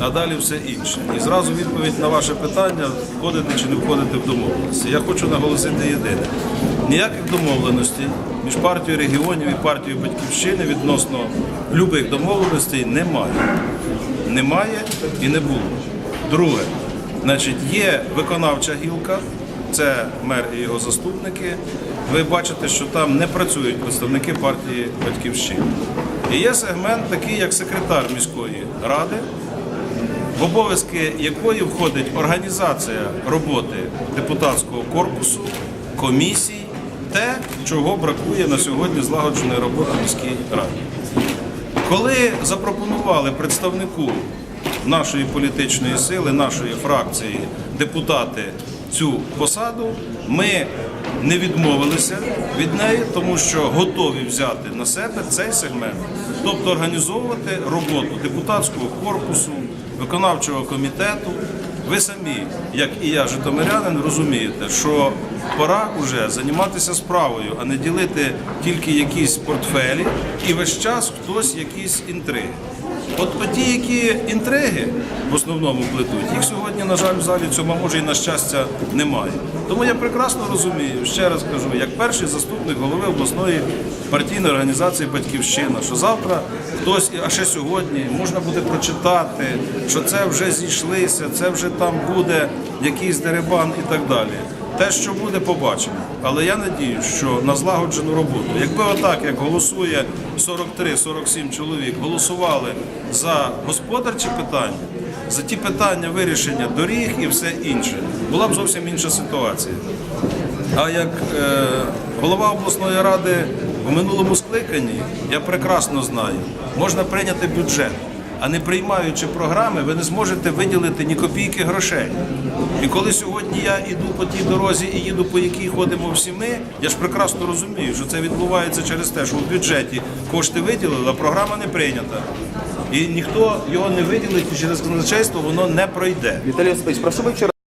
а далі все інше. І зразу відповідь на ваше питання, входити чи не входити в домовленості. Я хочу наголосити єдине: ніяких домовленостей між партією регіонів і партією батьківщини відносно любих домовленостей немає. Немає і не було. Друге, значить, є виконавча гілка, це мер і його заступники. Ви бачите, що там не працюють представники партії Батьківщини. І є сегмент такий, як секретар міської ради, обов'язки якої входить організація роботи депутатського корпусу, комісій, те, чого бракує на сьогодні злагодженої роботи міській раді. Коли запропонували представнику нашої політичної сили, нашої фракції, депутати цю посаду, ми не відмовилися від неї, тому що готові взяти на себе цей сегмент, тобто організовувати роботу депутатського корпусу, виконавчого комітету. Ви самі, як і я, житомирянин, розумієте, що пора вже займатися справою, а не ділити тільки якісь портфелі і весь час хтось якісь інтриги. От ті, які інтриги в основному плетуть, їх сьогодні, на жаль, в залі цьому може і на щастя немає. Тому я прекрасно розумію, ще раз кажу, як перший заступник голови обласної партійної організації Батьківщина, що завтра хтось, а ще сьогодні можна буде прочитати, що це вже зійшлися, це вже там буде якийсь дерибан і так далі. Те, що буде, побачимо. Але я надію, що на злагоджену роботу, якби отак, як голосує 43-47 чоловік, голосували за господарчі питання, за ті питання вирішення доріг і все інше, була б зовсім інша ситуація. А як е, голова обласної ради в минулому скликанні, я прекрасно знаю, можна прийняти бюджет, а не приймаючи програми, ви не зможете виділити ні копійки грошей. І коли сьогодні я йду по тій дорозі і їду, по якій ходимо всі ми, я ж прекрасно розумію, що це відбувається через те, що в бюджеті кошти виділили, а програма не прийнята. І ніхто його не виділить, через казначейство воно не пройде. Віталій Осипович, про що